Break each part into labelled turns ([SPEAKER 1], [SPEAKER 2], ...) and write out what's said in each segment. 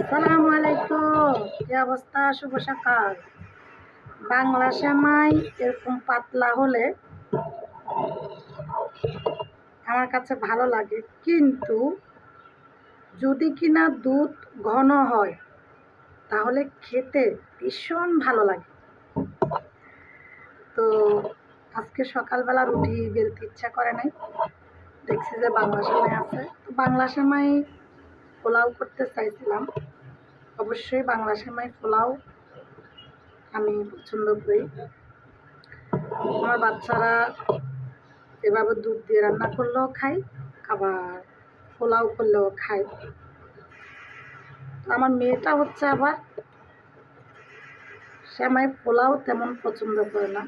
[SPEAKER 1] আসসালামু আলাইকুম কি অবস্থা? শুভ সকাল। বাংলা সেমাই এরকম পাতলা হলে আমার কাছে ভালো লাগে। কিন্তু যদি কিনা দুধ ঘন হয়, তাহলে খেতে ভীষণ ভালো লাগে। তো আজকে সকালবেলা রুটি বেলতে ইচ্ছা করে নাই। দেখছি যে বাংলা সেমাই আছে। তো বাংলা সেমাই পোলাও করতে চাইছিলাম। অবশ্যই বাংলা সেমাই পোলাও আমি পছন্দ করি। আমার বাচ্চারা এভাবে দুধ দিয়ে রান্না করলেও খাই আবার পোলাও করলেও খাই আমার মেয়েটা হচ্ছে আবার সেমাই পোলাও তেমন পছন্দ করে না।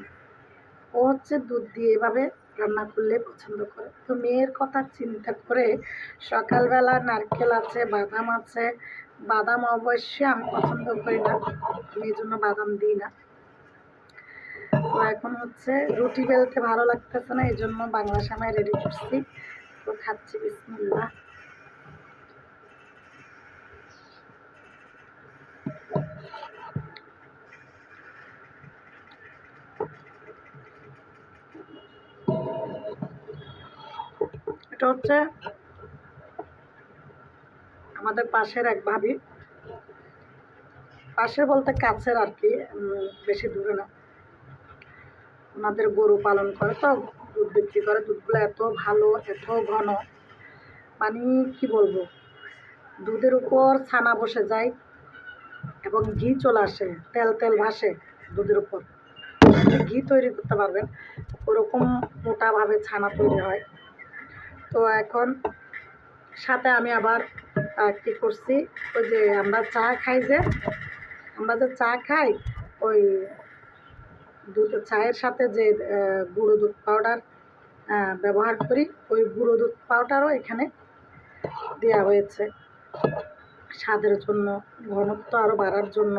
[SPEAKER 1] ও হচ্ছে দুধ দিয়ে এভাবে রান্না করলে পছন্দ করে। তো মেয়ের কথা চিন্তা করে সকালবেলা নারকেল আছে, বাদাম আছে বাদাম অবশ্যই আমি পছন্দ করি না। আমি এই জন্য বাদাম দিই না। তো এখন হচ্ছে রুটি বেলতে ভালো লাগতেছে না, এই জন্য বাংলা সময় রেডি করছি। তো খাচ্ছি বিসমিল্লা এটা হচ্ছে আমাদের পাশের এক ভাবি পাশে বলতে কাছের আর কি বেশি দূরে না। ওনাদের গরু পালন করে, তো দুধ বিক্রি করে। দুধগুলো এত ভালো, এত ঘন মানে কি বলব? দুধের উপর ছানা বসে যায় এবং ঘি চলে আসে, তেল তেল ভাসে দুধের উপর। ঘি তৈরি করতে পারবেন, ওরকম মোটাভাবে ছানা তৈরি হয়। তো এখন সাথে আমি আবার কি করছি? ওই যে আমরা চা খাই যে, আমরা যে চা খাই, ওই দুধ চায়ের সাথে যে গুঁড়ো দুধ পাউডার ব্যবহার করি, ওই গুঁড়ো দুধ পাউডারও এখানে দেওয়া হয়েছে। স্বাদের জন্য, ঘনত্ব আরও বাড়ার জন্য।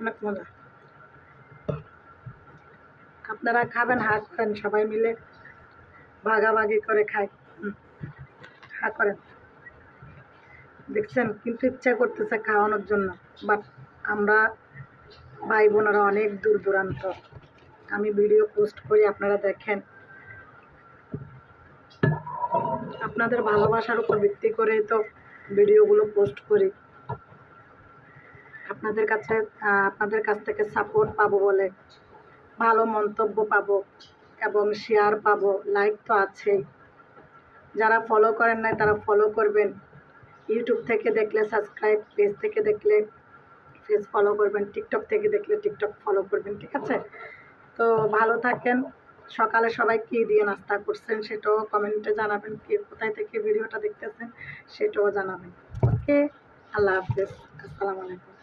[SPEAKER 1] অনেক মজা। আপনারা খাবেন হা করেন সবাই মিলে। ভাগাভাগি করে খায়। হা করেন দেখছেন, কিন্তু ইচ্ছা করতেছে খাওয়ানোর জন্য। বাট আমরা ভাই বোনেরা অনেক দূর দূরান্ত। আমি ভিডিও পোস্ট করি আপনারা দেখেন। আপনাদের ভালোবাসার উপর ভিত্তি করে তো ভিডিওগুলো পোস্ট করি। আপনাদের কাছে আপনাদের কাছ থেকে সাপোর্ট পাবো বলে ভালো মন্তব্য পাবো। এবং শেয়ার পাবো লাইক তো আছেই। যারা ফলো করেন নাই, তারা ফলো করবেন। ইউটিউব থেকে দেখলে সাবস্ক্রাইব পেজ থেকে দেখলে পেজ ফলো করবেন টিকটক থেকে দেখলে টিকটক ফলো করবেন, ঠিক আছে? তো ভালো থাকেন। সকালে সবাই কী দিয়ে নাস্তা করছেন সেটাও কমেন্টে জানাবেন, কে কোথায় থেকে ভিডিওটা দেখতেছেন সেটাও জানাবেন। ওকে? আল্লাহ হাফেজ। আসসালামু আলাইকুম।